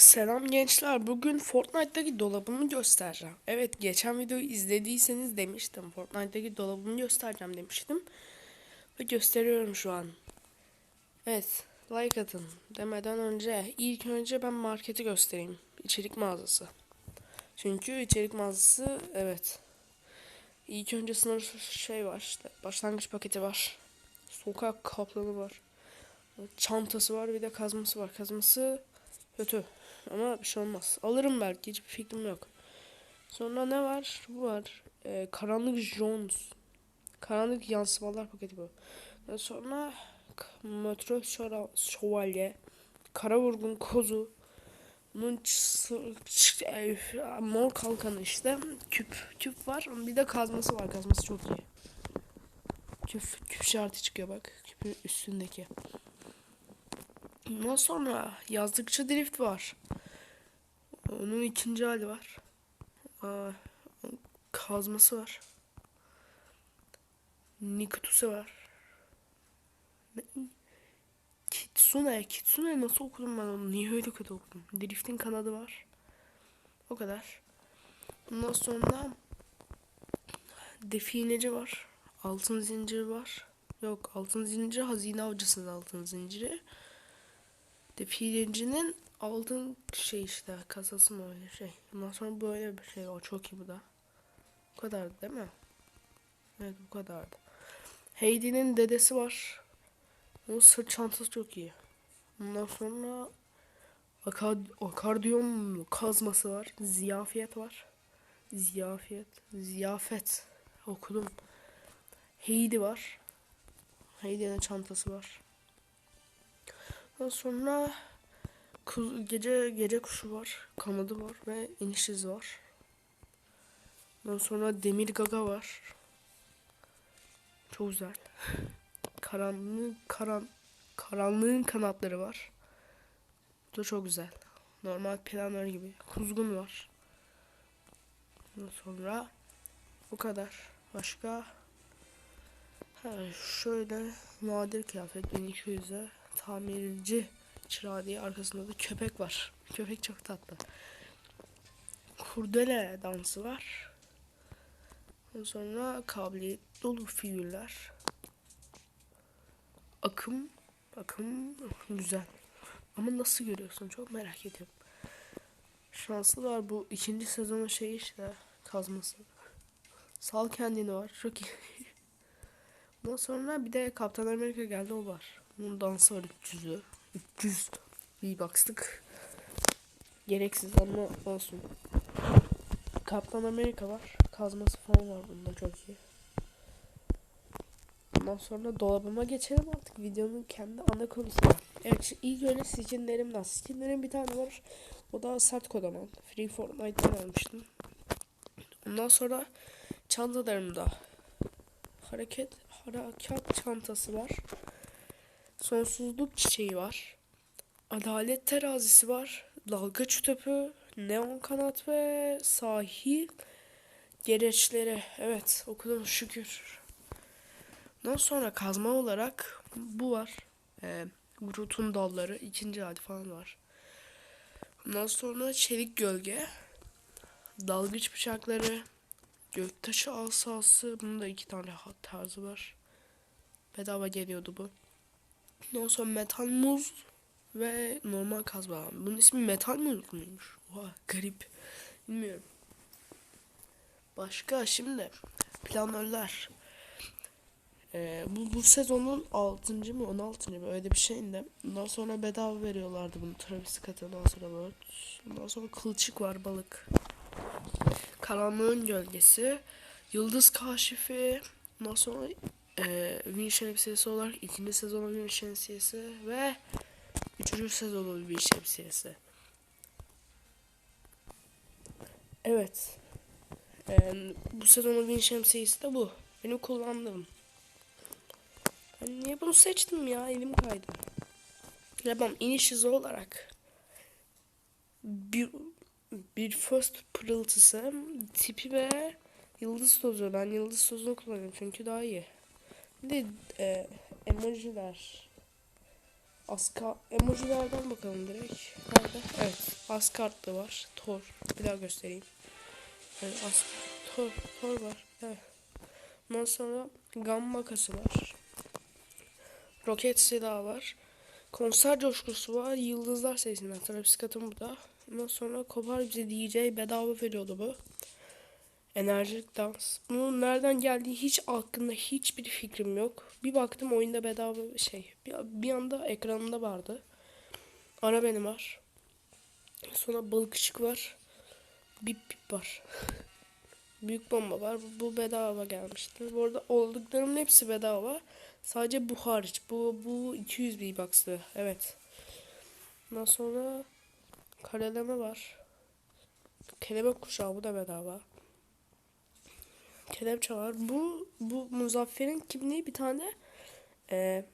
Selam gençler. Bugün Fortnite'daki dolabımı göstereceğim. Evet, geçen videoyu izlediyseniz demiştim. Fortnite'daki dolabımı göstereceğim demiştim. Ve gösteriyorum şu an. Evet, like atın. Demeden önce, ilk önce ben marketi göstereyim. İçerik mağazası. Çünkü içerik mağazası, evet. İlk önce sınır şey var işte. Başlangıç paketi var. Sokak kaplanı var. Çantası var bir de kazması var. Kazması kötü. Ama bir şey olmaz. Alırım belki hiçbir fikrim yok. Sonra ne var? Bu var. Ee, Karanlık Jones. Karanlık yansımalar paketi bu. Ve sonra k- Metro Şövalye. Kara Vurgun Kozu. Bunun e, mor kalkanı işte. Küp. Küp var. Bir de kazması var. Kazması çok iyi. Küp, küp şartı çıkıyor bak. Küpün üstündeki. Ondan sonra yazdıkça drift var. Onun ikinci hali var. Aa, kazması var. Nikutuse var. Ne? Kitsune. Kitsune nasıl okudum ben onu? Niye öyle kötü okudum? Drift'in kanadı var. O kadar. Ondan sonra defineci var. Altın zinciri var. Yok altın zinciri hazine avcısının altın zinciri. Defilecinin altın şey işte kasası mı öyle şey. Ondan sonra böyle bir şey. O çok iyi bu da. Bu kadardı değil mi? Evet bu kadardı. Heidi'nin dedesi var. Onun sırt çantası çok iyi. Ondan sonra akad akardiyon kazması var. Ziyafiyet var. Ziyafiyet. Ziyafet. Okudum. Heidi var. Heidi'nin çantası var. Ondan sonra gece gece kuşu var, kanadı var ve iniş izi var. Ondan sonra demir gaga var. Çok güzel. Karanlığın karan karanlığın kanatları var. Bu da çok güzel. Normal planör gibi. Kuzgun var. Ondan sonra bu kadar. Başka ha, şöyle nadir kıyafet 1200'e tamirci çırağı arkasında da köpek var. Köpek çok tatlı. Kurdele dansı var. Ondan sonra kabiliyet dolu figürler. Akım, akım güzel. Ama nasıl görüyorsun çok merak ediyorum. Şanslı var bu ikinci sezonun şeyi işte kazması. Sal kendini var çok iyi. Ondan sonra bir de Kaptan Amerika geldi o var. Bunun dansı var 300'ü. 300 bir baktık. Gereksiz ama olsun. Kaptan Amerika var. Kazması falan var bunda çok iyi. Ondan sonra dolabıma geçelim artık videonun kendi ana konusuna. Evet ilk öyle skinlerimden. Skinlerim bir tane var. O da sert kodaman. Free Fortnite'dan almıştım. Ondan sonra çantalarımda hareket harekat çantası var. Sonsuzluk çiçeği var. Adalet terazisi var. Dalgıç tüpü, neon kanat ve sahil gereçleri. Evet okudum şükür. Ondan sonra kazma olarak bu var. Ee, Groot'un dalları ikinci hali falan var. Ondan sonra çelik gölge. Dalgıç bıçakları. Göktaşı asası. Bunun da iki tane tarzı var. Bedava geliyordu bu. Ondan sonra metal muz ve normal kazma. Bunun ismi metal muz muymuş? Oha garip. Bilmiyorum. Başka şimdi planörler. Ee, bu, bu sezonun 6. mı 16. mı öyle bir şeyinde. Ondan sonra bedava veriyorlardı bunu Travis Scott'a. Ondan sonra böyle. Ondan sonra kılçık var balık. Karanlığın gölgesi. Yıldız kaşifi. Ondan sonra e, Win şemsiyesi olarak ikinci sezonun Win şemsiyesi ve üçüncü sezonun Win şemsiyesi. Evet. E, bu sezonun Win şemsiyesi de bu. Benim kullandığım. Ben niye bunu seçtim ya? Elim kaydı. Tamam iniş hızı olarak bir bir first pırıltısı tipi ve yıldız tozu. Ben yıldız tozunu kullanıyorum çünkü daha iyi. De e, emojiler Aska emojilerden bakalım direkt. Nerede? Evet. Asgard'lı var. Thor. Bir daha göstereyim. Evet, As Thor, Thor var. Evet. Ondan sonra Gamma kası var. Roket silahı var. Konser coşkusu var. Yıldızlar serisinden. Travis Scott'ın bu da. Ondan sonra Kopar bize DJ bedava veriyordu bu. Enerjik dans. Bunun nereden geldiği hiç hakkında hiçbir fikrim yok. Bir baktım oyunda bedava şey. Bir, bir anda ekranında vardı. Ara benim var. Sonra balık ışık var. Bip bip var. Büyük bomba var. Bu, bu bedava gelmişti. Bu arada olduklarımın hepsi bedava. Sadece bu hariç. Bu bu 200 V-Bucks'tı. Evet. Ondan sonra kareleme var. Kelebek kuşağı bu da bedava. Kelepçe var. Bu bu Muzaffer'in kimliği bir tane e,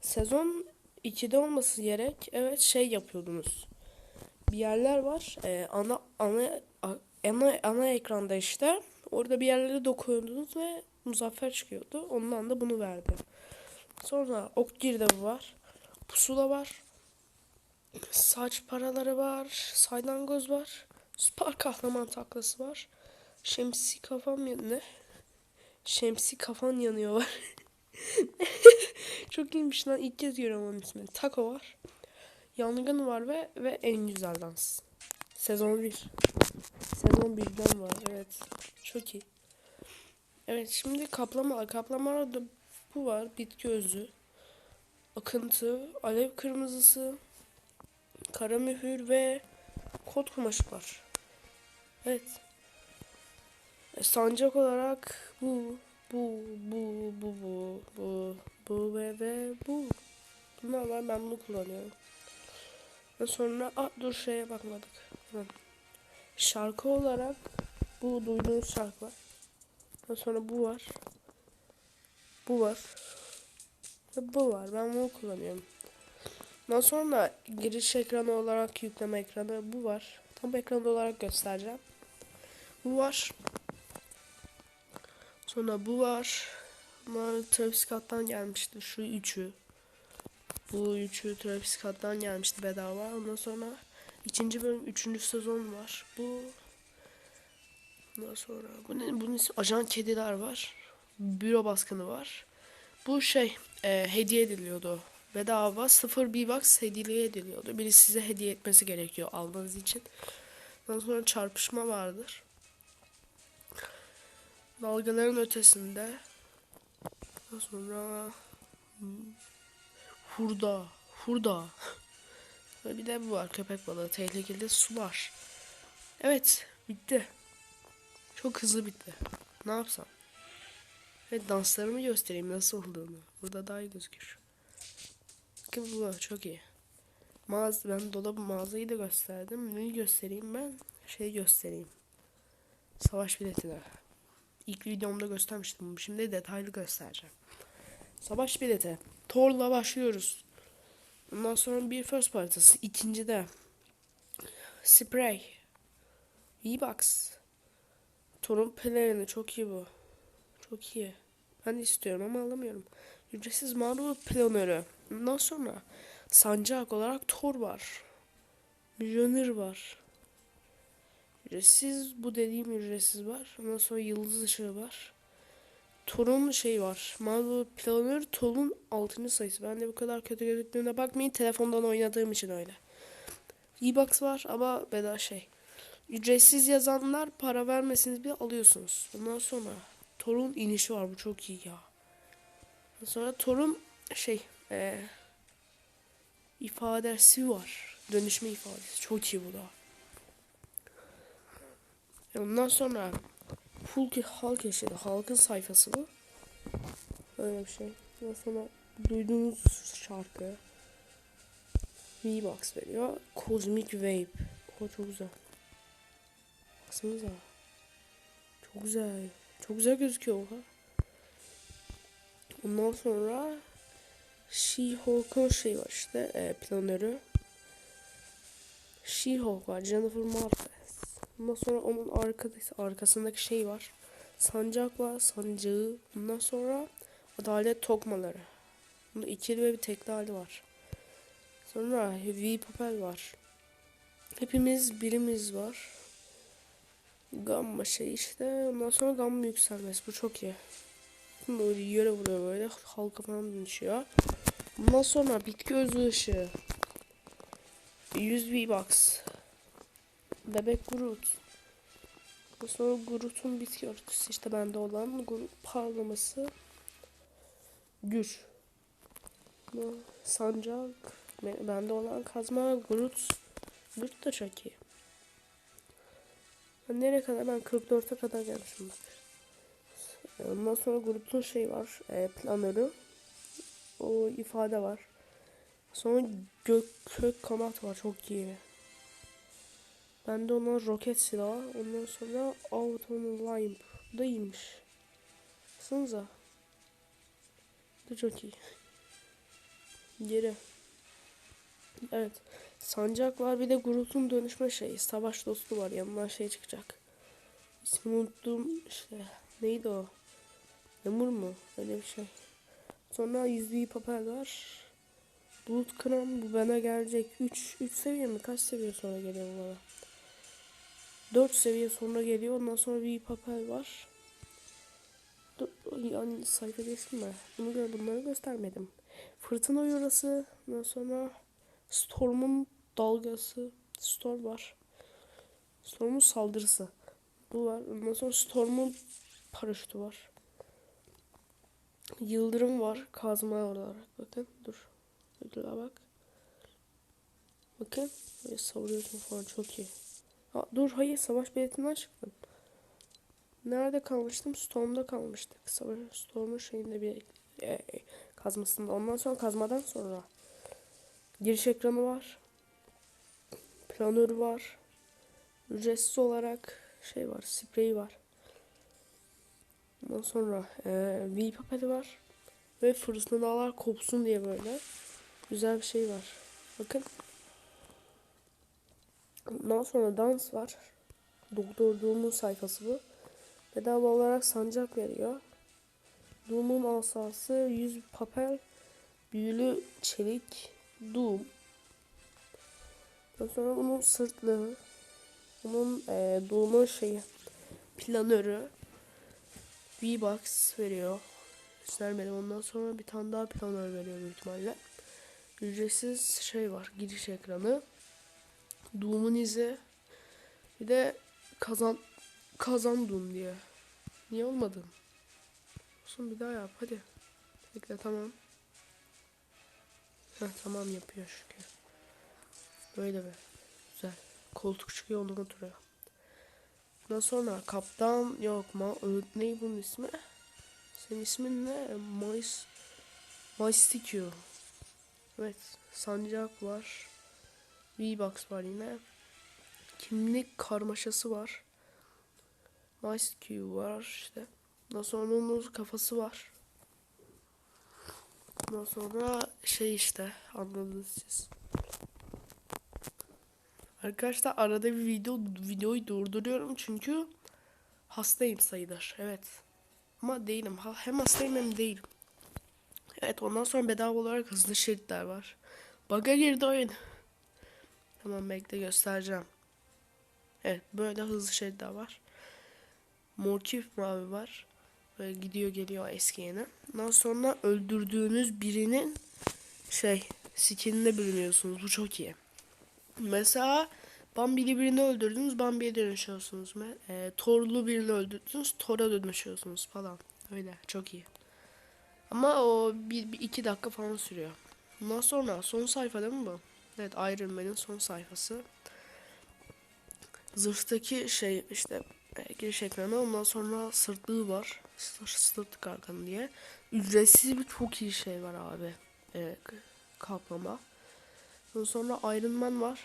sezon 2'de olması gerek. Evet şey yapıyordunuz. Bir yerler var. E, ana ana ana ana ekranda işte. Orada bir yerlere dokunuyordunuz ve Muzaffer çıkıyordu. Ondan da bunu verdi. Sonra Okgir'de bu var. Pusula var. Saç paraları var. Saydangoz var. Süper kahraman taklası var. Şemsi kafam yanıyor. Şemsi kafan yanıyor var. Çok iyiymiş lan. İlk kez görüyorum onun ismini. Taco var. Yangın var ve ve en güzel dans. Sezon 1. Sezon 1'den var. Evet. Çok iyi. Evet şimdi kaplama. Kaplamalarda bu var. Bitki özü. Akıntı. Alev kırmızısı. Kara mühür ve kod kumaşı var. Evet. Sancak olarak bu, bu, bu, bu, bu, bu, bu ve ve bu. Bunlar var ben bunu kullanıyorum. Ve sonra ah dur şeye bakmadık. Hı. Şarkı olarak bu duyduğunuz şarkı var. Ve sonra bu var. Bu var. Ve bu var. Ben bunu kullanıyorum. Ondan sonra giriş ekranı olarak yükleme ekranı bu var. Tam ekranı olarak göstereceğim. Bu var. Sonra bu var. Bunlar Travis Scott'tan gelmişti. Şu üçü. Bu üçü Travis Scott'tan gelmişti bedava. Ondan sonra ikinci bölüm üçüncü sezon var. Bu Ondan sonra bu ne? Bunun ismi Ajan Kediler var. Büro baskını var. Bu şey e, hediye ediliyordu. Bedava 0 V-Bucks hediye ediliyordu. Biri size hediye etmesi gerekiyor almanız için. Ondan sonra çarpışma vardır. Dalgaların ötesinde. Sonra hmm, hurda. Hurda. Ve bir de bu var köpek balığı. Tehlikeli sular. Evet bitti. Çok hızlı bitti. Ne yapsam? Evet danslarımı göstereyim nasıl olduğunu. Burada daha iyi gözükür. Bakın bu çok iyi. Mağaz, ben dolabı mağazayı da gösterdim. Neyi göstereyim ben? Şey göstereyim. Savaş biletini. İlk videomda göstermiştim. Şimdi detaylı göstereceğim. Savaş bileti. Thor'la başlıyoruz. Ondan sonra bir first parçası. İkinci de Spray. V-Bucks. Thor'un pelerini çok iyi bu. Çok iyi. Ben istiyorum ama alamıyorum. Ücretsiz mağdur planörü. Ondan sonra sancak olarak Thor var. Milyoner var. Ücretsiz bu dediğim ücretsiz var. Ondan sonra yıldız ışığı var. Thor'un şey var. Marvel Planör Thor'un 6. sayısı. Ben de bu kadar kötü gözüktüğüne bakmayın. Telefondan oynadığım için öyle. E-Box var ama bedava şey. Ücretsiz yazanlar para vermesiniz bile alıyorsunuz. Ondan sonra Thor'un inişi var. Bu çok iyi ya. Ondan sonra Thor'un şey ee, ifadesi var. Dönüşme ifadesi. Çok iyi bu da. E Ondan sonra Hulk halk yaşadı. Halkın sayfası bu. Öyle bir şey. Ondan sonra duyduğunuz şarkı V-Box veriyor. Cosmic Wave. O çok güzel. Baksanıza. Çok güzel. Çok güzel gözüküyor oha. Ondan sonra She-Hulk'un şey var işte e, planörü. She-Hulk var. Jennifer Marquez. Ondan sonra onun arkası, arkasındaki şey var. Sancak var. Sancağı. Ondan sonra adalet tokmaları. Bunda ikili ve bir tekli hali var. Sonra heavy papel var. Hepimiz birimiz var. Gamma şey işte. Ondan sonra gamma yükselmesi. Bu çok iyi. Böyle yere vuruyor böyle. Halka falan dönüşüyor. Bundan sonra bitki özü ışığı. 100 V-Bucks. Bebek Groot. Ondan sonra Groot'un bitki örtüsü. işte bende olan parlaması. Gür. Bu Sancak. be- Bende olan kazma Groot. Groot da çok iyi. Ben nereye kadar? Ben 44'e kadar gelmişim bak. Ondan sonra Groot'un şey var. E, planörü. O ifade var. Sonra gök kök kanat var. Çok iyi. Bende olan roket silahı. Ondan sonra Autumn Line. Bu da iyiymiş. Baksanıza. Bu çok iyi. Geri. Evet. Sancak var bir de Groot'un dönüşme şeyi. Savaş dostu var. Yanından şey çıkacak. İsmini unuttum. işte neydi o? Lemur mu? Öyle bir şey. Sonra yüzüğü papel var. Bulut kıran bu bana gelecek. 3 3 seviye mi? Kaç seviye sonra geliyor bu bana? 4 seviye sonra geliyor. Ondan sonra bir papel var. Dur, yani sayfa geçme. Bunu gö- bunları göstermedim. Fırtına yorası. Ondan sonra Storm'un dalgası. Storm var. Storm'un saldırısı. Bu var. Ondan sonra Storm'un paraşütü var. Yıldırım var. Kazma olarak. Bakın dur. La bak. Bakın. Böyle savuruyorsun falan çok iyi. Ha, dur hayır savaş belirtinden çıktım. Nerede kalmıştım? Storm'da kalmıştık. Savaş Storm'un şeyinde bir e, kazmasında. Ondan sonra kazmadan sonra giriş ekranı var. Planörü var. Ücretsiz olarak şey var. Sprey var. Ondan sonra e, V papeli var. Ve fırtınalar kopsun diye böyle güzel bir şey var. Bakın. Ondan sonra dans var. Doktor Doom'un sayfası bu. Bedava olarak sancak veriyor. Doom'un asası 100 papel büyülü çelik Doom. Ondan sonra bunun sırtlığı. Bunun e, Doom'un şeyi planörü. V-Bucks veriyor. Göstermedim. Ondan sonra bir tane daha planör veriyor büyük ihtimalle. Ücretsiz şey var. Giriş ekranı. Doom'un izi. Bir de kazan kazan Doom diye. Niye olmadın? Olsun bir daha yap hadi. Bekle tamam. Heh, tamam yapıyor şükür. Böyle be. Güzel. Koltuk çıkıyor ondan oturuyor. Ondan sonra kaptan yok ma ö- ne bunun ismi? Senin ismin ne? Mais Maistikyo. Evet. Sancak var. V-Box var yine. Kimlik karmaşası var. Maistikyo var işte. Ondan sonra onun kafası var. Ondan sonra şey işte anladınız siz. Arkadaşlar arada bir video videoyu durduruyorum çünkü hastayım sayılır. Evet. Ama değilim. Hem hastayım hem değilim. Evet ondan sonra bedava olarak hızlı şeritler var. Bug'a girdi oyun. Tamam bekle göstereceğim. Evet böyle hızlı şeritler var. Morkif mavi var. Böyle gidiyor geliyor eski yeni. Ondan sonra öldürdüğünüz birinin şey skinine bürünüyorsunuz. Bu çok iyi. Mesela Bambi'li birini öldürdünüz, Bambi'ye dönüşüyorsunuz. E, Thor'lu birini öldürdünüz, Thor'a dönüşüyorsunuz falan. Öyle, çok iyi. Ama o bir, bir iki dakika falan sürüyor. Ondan sonra son sayfa değil mi bu? Evet, Iron Man'in son sayfası. Zırhtaki şey işte giriş ekranı ondan sonra sırtlığı var. Sırt, sırtlık arkanı diye. Ücretsiz bir çok iyi şey var abi. E, k- kaplama. Ondan sonra Iron Man var.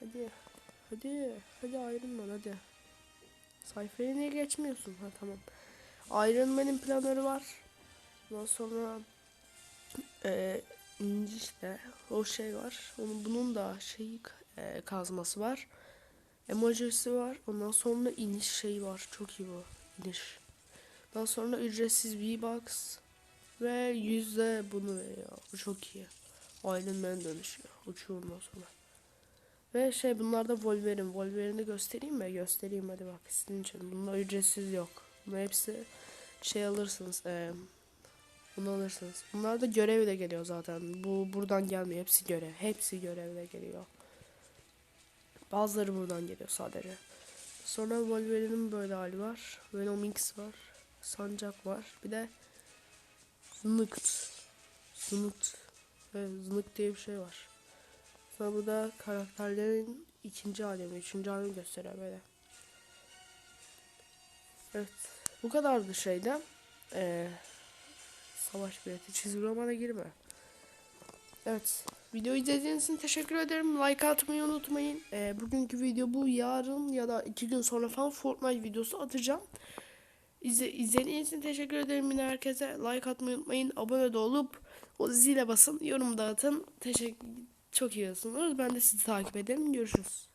Hadi. Hadi. Hadi Iron Man hadi. Sayfaya niye geçmiyorsun? Ha tamam. Iron Man'in planörü var. Ondan sonra e, inci işte o şey var. Onun bunun da şeyi e, kazması var. Emojisi var. Ondan sonra iniş şeyi var. Çok iyi bu. İniş. Daha sonra ücretsiz V-Bucks ve yüzde bunu veriyor. Bu çok iyi. Iron Man dönüşüyor. Uçuyor sonra. Ve şey bunlar da Wolverine. Wolverine'i göstereyim mi? Göstereyim hadi bak sizin için. Bunlar ücretsiz yok. Bunlar hepsi şey alırsınız. eee bunu alırsınız. Bunlar da görevle geliyor zaten. Bu buradan gelmiyor. Hepsi görev. Hepsi görevle geliyor. Bazıları buradan geliyor sadece. Sonra Wolverine'in böyle hali var. Venom X var. Sancak var. Bir de Zınıkt. Zınıkt. Evet, Zınık diye bir şey var. Sonra burada karakterlerin ikinci halini, üçüncü halini gösteriyor böyle. Evet. Bu kadardı şeyde. Ee, savaş bileti. Çizgi romana girme. Evet. Videoyu izlediğiniz için teşekkür ederim. Like atmayı unutmayın. Ee, bugünkü video bu. Yarın ya da iki gün sonra falan Fortnite videosu atacağım. İzle, izlediğiniz için teşekkür ederim yine herkese. Like atmayı unutmayın. Abone de olup o zile basın. Yorum da atın. Teşekkür çok iyi olsunuz. Ben de sizi takip ederim. Görüşürüz.